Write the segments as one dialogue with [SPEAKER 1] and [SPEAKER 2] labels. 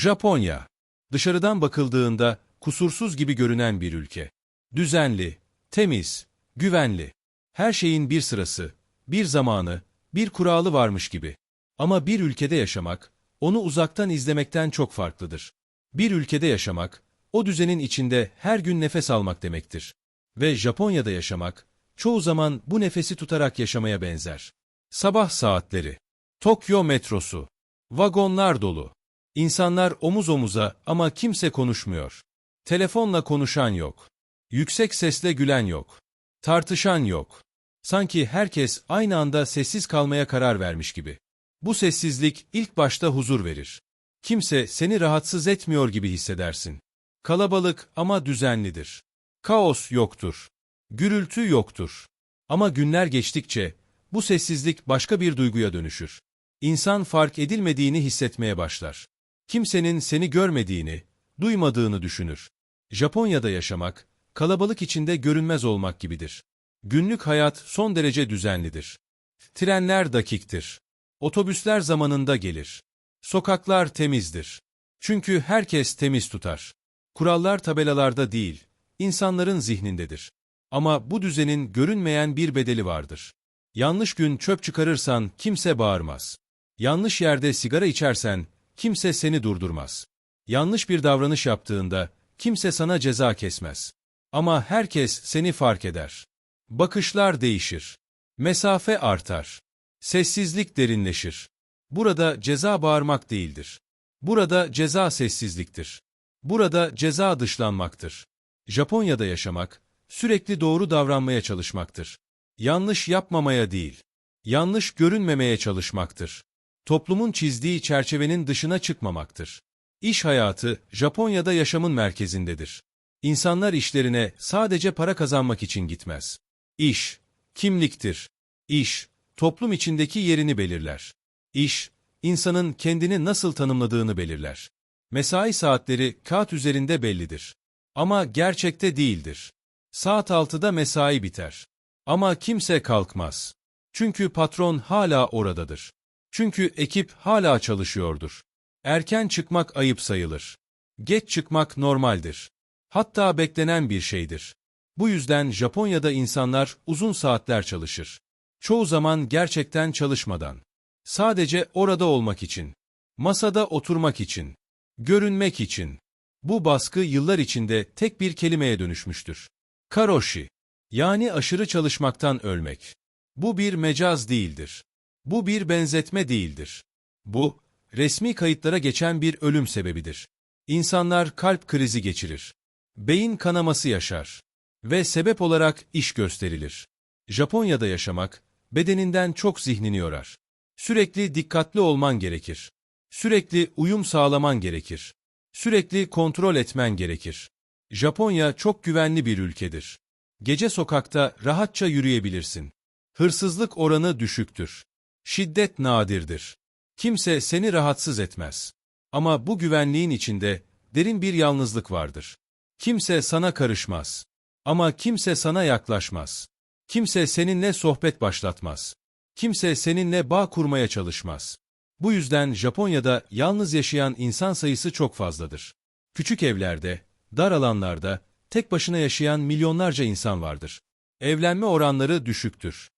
[SPEAKER 1] Japonya. Dışarıdan bakıldığında kusursuz gibi görünen bir ülke. Düzenli, temiz, güvenli. Her şeyin bir sırası, bir zamanı, bir kuralı varmış gibi. Ama bir ülkede yaşamak, onu uzaktan izlemekten çok farklıdır. Bir ülkede yaşamak, o düzenin içinde her gün nefes almak demektir. Ve Japonya'da yaşamak, çoğu zaman bu nefesi tutarak yaşamaya benzer. Sabah saatleri, Tokyo metrosu, vagonlar dolu. İnsanlar omuz omuza ama kimse konuşmuyor. Telefonla konuşan yok. Yüksek sesle gülen yok. Tartışan yok. Sanki herkes aynı anda sessiz kalmaya karar vermiş gibi. Bu sessizlik ilk başta huzur verir. Kimse seni rahatsız etmiyor gibi hissedersin. Kalabalık ama düzenlidir. Kaos yoktur. Gürültü yoktur. Ama günler geçtikçe bu sessizlik başka bir duyguya dönüşür. İnsan fark edilmediğini hissetmeye başlar. Kimsenin seni görmediğini, duymadığını düşünür. Japonya'da yaşamak, kalabalık içinde görünmez olmak gibidir. Günlük hayat son derece düzenlidir. Trenler dakiktir. Otobüsler zamanında gelir. Sokaklar temizdir. Çünkü herkes temiz tutar. Kurallar tabelalarda değil, insanların zihnindedir. Ama bu düzenin görünmeyen bir bedeli vardır. Yanlış gün çöp çıkarırsan kimse bağırmaz. Yanlış yerde sigara içersen kimse seni durdurmaz. Yanlış bir davranış yaptığında kimse sana ceza kesmez. Ama herkes seni fark eder. Bakışlar değişir. Mesafe artar. Sessizlik derinleşir. Burada ceza bağırmak değildir. Burada ceza sessizliktir. Burada ceza dışlanmaktır. Japonya'da yaşamak, sürekli doğru davranmaya çalışmaktır. Yanlış yapmamaya değil, yanlış görünmemeye çalışmaktır. Toplumun çizdiği çerçevenin dışına çıkmamaktır. İş hayatı, Japonya'da yaşamın merkezindedir. İnsanlar işlerine sadece para kazanmak için gitmez. İş, kimliktir. İş, toplum içindeki yerini belirler. İş, insanın kendini nasıl tanımladığını belirler. Mesai saatleri kağıt üzerinde bellidir. Ama gerçekte değildir. Saat 6'da mesai biter. Ama kimse kalkmaz. Çünkü patron hala oradadır. Çünkü ekip hala çalışıyordur. Erken çıkmak ayıp sayılır. Geç çıkmak normaldir. Hatta beklenen bir şeydir. Bu yüzden Japonya'da insanlar uzun saatler çalışır. Çoğu zaman gerçekten çalışmadan. Sadece orada olmak için. Masada oturmak için. Görünmek için. Bu baskı yıllar içinde tek bir kelimeye dönüşmüştür. Karoshi. Yani aşırı çalışmaktan ölmek. Bu bir mecaz değildir. Bu bir benzetme değildir. Bu, resmi kayıtlara geçen bir ölüm sebebidir. İnsanlar kalp krizi geçirir. Beyin kanaması yaşar. Ve sebep olarak iş gösterilir. Japonya'da yaşamak, bedeninden çok zihnini yorar. Sürekli dikkatli olman gerekir. Sürekli uyum sağlaman gerekir. Sürekli kontrol etmen gerekir. Japonya çok güvenli bir ülkedir. Gece sokakta rahatça yürüyebilirsin. Hırsızlık oranı düşüktür. Şiddet nadirdir. Kimse seni rahatsız etmez. Ama bu güvenliğin içinde derin bir yalnızlık vardır. Kimse sana karışmaz. Ama kimse sana yaklaşmaz. Kimse seninle sohbet başlatmaz. Kimse seninle bağ kurmaya çalışmaz. Bu yüzden Japonya'da yalnız yaşayan insan sayısı çok fazladır. Küçük evlerde, dar alanlarda, tek başına yaşayan milyonlarca insan vardır. Evlenme oranları düşüktür.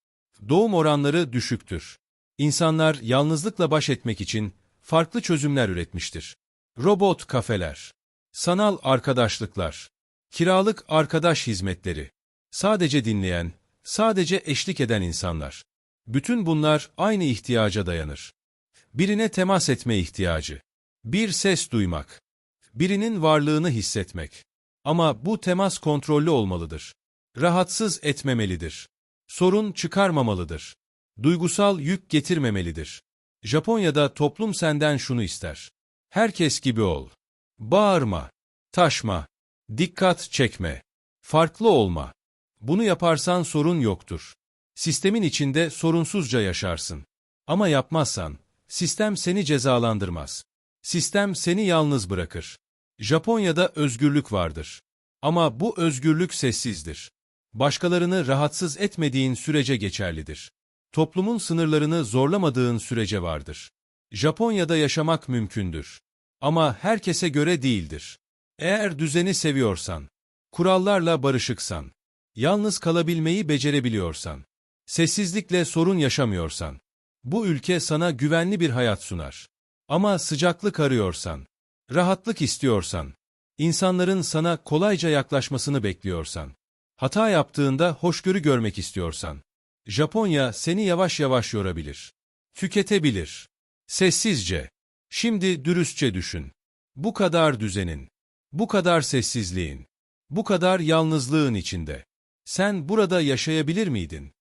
[SPEAKER 1] Doğum oranları düşüktür. İnsanlar yalnızlıkla baş etmek için farklı çözümler üretmiştir. Robot kafeler, sanal arkadaşlıklar, kiralık arkadaş hizmetleri, sadece dinleyen, sadece eşlik eden insanlar. Bütün bunlar aynı ihtiyaca dayanır. Birine temas etme ihtiyacı, bir ses duymak, birinin varlığını hissetmek. Ama bu temas kontrollü olmalıdır. Rahatsız etmemelidir. Sorun çıkarmamalıdır. Duygusal yük getirmemelidir. Japonya'da toplum senden şunu ister. Herkes gibi ol. Bağırma, taşma, dikkat çekme, farklı olma. Bunu yaparsan sorun yoktur. Sistemin içinde sorunsuzca yaşarsın. Ama yapmazsan, sistem seni cezalandırmaz. Sistem seni yalnız bırakır. Japonya'da özgürlük vardır. Ama bu özgürlük sessizdir. Başkalarını rahatsız etmediğin sürece geçerlidir. Toplumun sınırlarını zorlamadığın sürece vardır. Japonya'da yaşamak mümkündür. Ama herkese göre değildir. Eğer düzeni seviyorsan, kurallarla barışıksan, yalnız kalabilmeyi becerebiliyorsan, sessizlikle sorun yaşamıyorsan, bu ülke sana güvenli bir hayat sunar. Ama sıcaklık arıyorsan, rahatlık istiyorsan, insanların sana kolayca yaklaşmasını bekliyorsan, hata yaptığında hoşgörü görmek istiyorsan, Japonya seni yavaş yavaş yorabilir. Tüketebilir. Sessizce. Şimdi dürüstçe düşün. Bu kadar düzenin, bu kadar sessizliğin, bu kadar yalnızlığın içinde. Sen burada yaşayabilir miydin?